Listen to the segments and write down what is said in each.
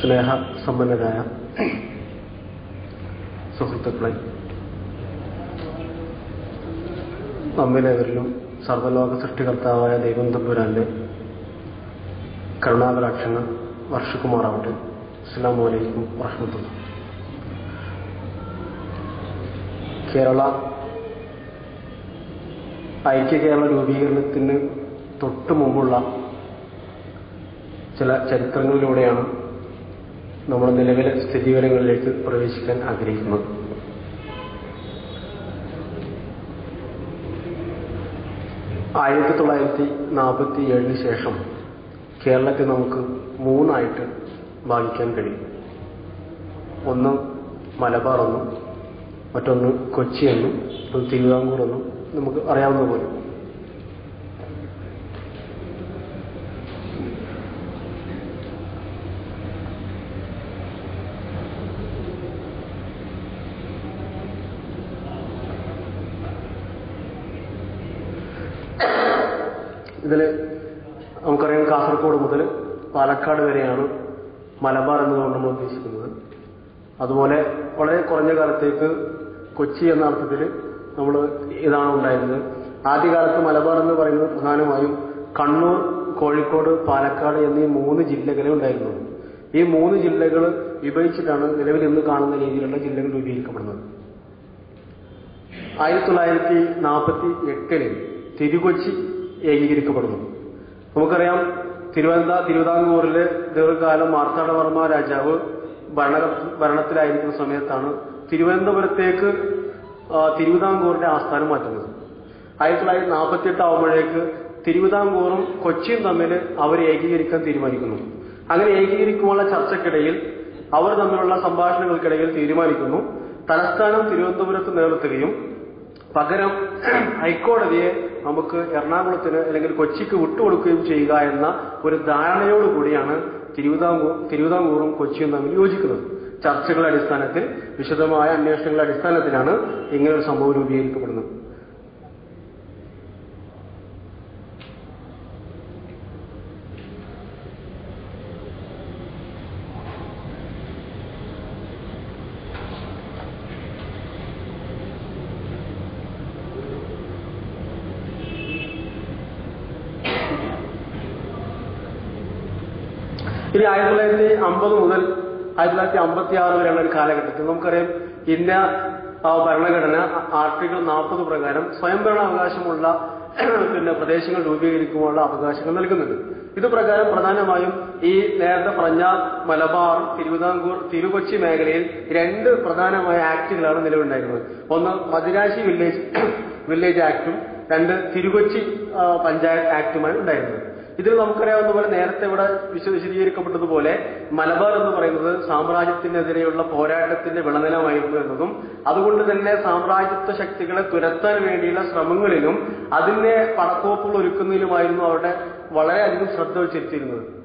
സ്നേഹ സമ്പന്നരായ സുഹൃത്തുക്കളെ നമ്മിലേവരിലും സർവലോക സൃഷ്ടികർത്താവായ ദൈവം തമ്പുരാന്റെ കരുണാകലാക്ഷങ്ങൾ വർഷകുമാറാവട്ടെ അസ്സാം വലൈക്കും വർഷത്തു കേരള ഐക്യ കേരള രൂപീകരണത്തിന് തൊട്ടു മുമ്പുള്ള ചില ചരിത്രങ്ങളിലൂടെയാണ് നമ്മൾ നിലവിലെ സ്ഥിതിവിവരങ്ങളിലേക്ക് പ്രവേശിക്കാൻ ആഗ്രഹിക്കുന്നത് ആയിരത്തി തൊള്ളായിരത്തി നാൽപ്പത്തി ഏഴിന് ശേഷം കേരളത്തെ നമുക്ക് മൂന്നായിട്ട് ഭാഗിക്കാൻ കഴിയും. ഒന്ന് മലബാർ എന്നും മറ്റൊന്ന് കൊച്ചി എന്നും ഒന്ന് തിരുവിതാംകൂർ എന്നും നമുക്ക് അറിയാവുന്ന പോലെ ഇതിൽ നമുക്കറിയാം കാസർഗോഡ് മുതൽ പാലക്കാട് വരെയാണ് മലബാർ എന്നതുകൊണ്ട് നമ്മൾ ഉദ്ദേശിക്കുന്നത്. അതുപോലെ വളരെ കുറഞ്ഞ കാലത്തേക്ക് കൊച്ചി എന്ന അർത്ഥത്തിൽ നമ്മൾ ഇതാണ് ഉണ്ടായിരുന്നത്. ആദ്യകാലത്ത് മലബാർ എന്ന് പറയുന്നത് പ്രധാനമായും കണ്ണൂർ കോഴിക്കോട് പാലക്കാട് എന്നീ മൂന്ന് ജില്ലകളെ ഉണ്ടായിരുന്നുള്ളൂ ഈ മൂന്ന് ജില്ലകൾ വിഭജിച്ചിട്ടാണ് നിലവിൽ ഇന്ന് കാണുന്ന രീതിയിലുള്ള ജില്ലകൾ രൂപീകരിക്കപ്പെടുന്നത്. ആയിരത്തി തൊള്ളായിരത്തി നാൽപ്പത്തി എട്ടിൽ തിരുകൊച്ചി ഏകീകരിക്കപ്പെടുന്നു. നമുക്കറിയാം തിരുവനന്ത തിരുവിതാംകൂറിൽ ദീർഘകാലം മാർത്താണ്ഡവർമ്മ രാജാവ് ഭരണ ഭരണത്തിലായിരിക്കുന്ന സമയത്താണ് തിരുവനന്തപുരത്തേക്ക് തിരുവിതാംകൂറിന്റെ ആസ്ഥാനം മാറ്റുന്നത്. ആയിരത്തി തൊള്ളായിരത്തി നാൽപ്പത്തി എട്ട് ആവുമ്പോഴേക്ക് തിരുവിതാംകൂറും കൊച്ചിയും തമ്മിൽ അവർ ഏകീകരിക്കാൻ തീരുമാനിക്കുന്നു. അങ്ങനെ ഏകീകരിക്കുവാനുള്ള ചർച്ചയ്ക്കിടയിൽ അവർ തമ്മിലുള്ള സംഭാഷണങ്ങൾക്കിടയിൽ തീരുമാനിക്കുന്നു. തലസ്ഥാനം തിരുവനന്തപുരത്ത് നിലനിർത്തുകയും പകരം ഹൈക്കോടതിയെ നമുക്ക് എറണാകുളത്തിന് അല്ലെങ്കിൽ കൊച്ചിക്ക് വിട്ടുകൊടുക്കുകയും ചെയ്യുക എന്ന ഒരു ധാരണയോടുകൂടിയാണ് തിരുവിതാംകൂർ തിരുവിതാംകൂറും കൊച്ചിയും തമ്മിൽ യോജിക്കുന്നത്. ചർച്ചകളുടെ അടിസ്ഥാനത്തിൽ വിശദമായ അന്വേഷണങ്ങളുടെ അടിസ്ഥാനത്തിലാണ് ഇങ്ങനൊരു സംഭവം രൂപീകരിക്കപ്പെടുന്നത്. ഇനി ആയിരത്തി തൊള്ളായിരത്തി അമ്പത് മുതൽ ആയിരത്തി തൊള്ളായിരത്തി അമ്പത്തി ആറ് വരെയുള്ള ഒരു കാലഘട്ടത്തിൽ നമുക്കറിയാം ഇന്ത്യ ഭരണഘടന ആർട്ടിക്കിൾ നാൽപ്പത് പ്രകാരം സ്വയംഭരണ അവകാശമുള്ള പിന്നെ പ്രദേശങ്ങൾ രൂപീകരിക്കുവാനുള്ള അവകാശങ്ങൾ നൽകുന്നുണ്ട്. ഇത് പ്രകാരം പ്രധാനമായും ഈ നേരത്തെ പറഞ്ഞ മലബാർ തിരുവിതാംകൂർ തിരുകൊച്ചി മേഖലയിൽ രണ്ട് പ്രധാനമായ ആക്ടുകളാണ് നിലവിലുണ്ടായിരുന്നത്. ഒന്ന് മദിരാശി വില്ലേജ് വില്ലേജ് ആക്ടും രണ്ട് തിരുകൊച്ചി പഞ്ചായത്ത് ആക്ടുമാണ് ഉണ്ടായിരുന്നത്. ഇതിൽ നമുക്കറിയാവുന്ന പോലെ നേരത്തെ ഇവിടെ വിശദീകരിക്കപ്പെട്ടതുപോലെ മലബാർ എന്ന് പറയുന്നത് സാമ്രാജ്യത്തിനെതിരെയുള്ള പോരാട്ടത്തിന്റെ വിളനിലമായിരുന്നു എന്നതും അതുകൊണ്ട് തന്നെ സാമ്രാജ്യത്വ ശക്തികളെ തുരത്താൻ വേണ്ടിയുള്ള ശ്രമങ്ങളിലും അതിന്റെ പടക്കോപ്പുകൾ ഒരുക്കുന്നതിലുമായിരുന്നു അവരുടെ വളരെയധികം ശ്രദ്ധ വെച്ചിരുത്തിയിരുന്നത്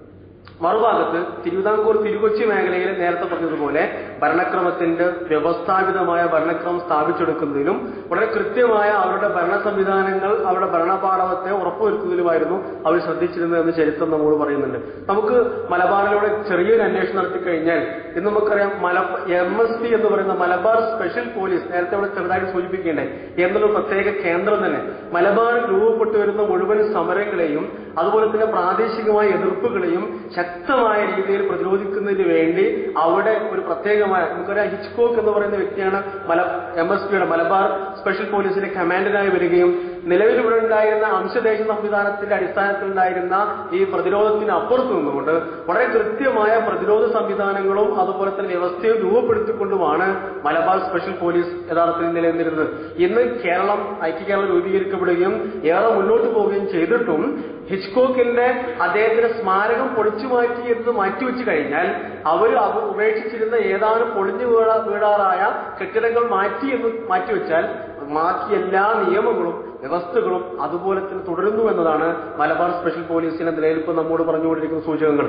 മറുഭാഗത്ത് തിരുവിതാംകൂർ തിരുകൊച്ചി മേഖലയിൽ നേരത്തെ പറഞ്ഞതുപോലെ ഭരണക്രമത്തിന്റെ വ്യവസ്ഥാപിതമായ ഭരണക്രമം സ്ഥാപിച്ചെടുക്കുന്നതിലും വളരെ കൃത്യമായ അവരുടെ ഭരണ സംവിധാനങ്ങൾ അവരുടെ ഭരണപാഠവത്തെ ഉറപ്പുവരുത്തുന്നതിലുമായിരുന്നു അവർ ശ്രദ്ധിച്ചിരുന്നത് എന്ന് ചരിത്രം നമ്മോട് പറയുന്നുണ്ട്. നമുക്ക് മലബാറിലൂടെ ചെറിയൊരു അന്വേഷണം നടത്തി കഴിഞ്ഞാൽ ഇന്ന് നമുക്കറിയാം മല എം എസ് പി എന്ന് പറയുന്ന മലബാർ സ്പെഷ്യൽ പോലീസ് നേരത്തെ ഇവിടെ ചെറുതായിട്ട് സൂചിപ്പിക്കേണ്ടേ എന്നൊരു പ്രത്യേക കേന്ദ്രം തന്നെ. മലബാറിൽ രൂപപ്പെട്ടു വരുന്ന മുഴുവൻ സമരങ്ങളെയും അതുപോലെ തന്നെ പ്രാദേശികമായ എതിർപ്പുകളെയും ശക്തമായ രീതിയിൽ പ്രതിരോധിക്കുന്നതിന് വേണ്ടി അവിടെ ഒരു പ്രത്യേകമായ നമുക്കറിയാം ഹിച്ച്കോക്ക് എന്ന് പറയുന്ന വ്യക്തിയാണ് മല എം എസ് പിയുടെ മലബാർ സ്പെഷ്യൽ പോലീസിന്റെ കമാൻഡറായി വരികയും നിലവിൽ ഇവിടെ ഉണ്ടായിരുന്ന അംശദേശ സംവിധാനത്തിന്റെ അടിസ്ഥാനത്തിൽ ഉണ്ടായിരുന്ന ഈ പ്രതിരോധത്തിന് അപ്പുറത്ത് നിന്നുകൊണ്ട് വളരെ കൃത്യമായ പ്രതിരോധ സംവിധാനങ്ങളും അതുപോലെ തന്നെ വ്യവസ്ഥയും രൂപപ്പെടുത്തിക്കൊണ്ടുമാണ് മലബാർ സ്പെഷ്യൽ പോലീസ് യഥാർത്ഥത്തിൽ നിലനിന്നിരുന്നത്. ഇന്ന് കേരളം ഐക്യ കേരളം രൂപീകരിക്കപ്പെടുകയും ഏറെ മുന്നോട്ട് പോവുകയും ചെയ്തിട്ടും ഹിച്ച്കോക്കിന്റെ അദ്ദേഹത്തിന്റെ സ്മാരകം പൊളിച്ചു മാറ്റി എന്ന് മാറ്റിവെച്ചു കഴിഞ്ഞാൽ അവർ ഉപേക്ഷിച്ചിരുന്ന ഏതാനും പൊളിഞ്ഞു വീടാറായ കെട്ടിടങ്ങൾ മാറ്റി എന്ന് മാറ്റിവെച്ചാൽ ബാക്കി എല്ലാ നിയമങ്ങളും വ്യവസ്ഥകളും അതുപോലെ തന്നെ തുടരുന്നു എന്നതാണ് മലബാർ സ്പെഷ്യൽ പോലീസിന്റെ നിലനിൽപ്പ് നമ്മോട് പറഞ്ഞുകൊണ്ടിരിക്കുന്ന സൂചകങ്ങൾ.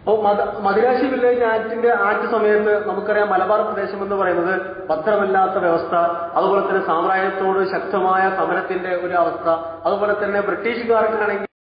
അപ്പോൾ മദിരാശി വില്ലേജ് ആക്ടിന്റെ ആക്ട് സമയത്ത് നമുക്കറിയാം മലബാർ പ്രദേശം എന്ന് പറയുന്നത് ഭദ്രമല്ലാത്ത വ്യവസ്ഥ അതുപോലെ തന്നെ സാമ്രാജ്യത്തോട് ശക്തമായ സമരത്തിന്റെ ഒരു അവസ്ഥ അതുപോലെ തന്നെ ബ്രിട്ടീഷുകാർക്കാണെങ്കിൽ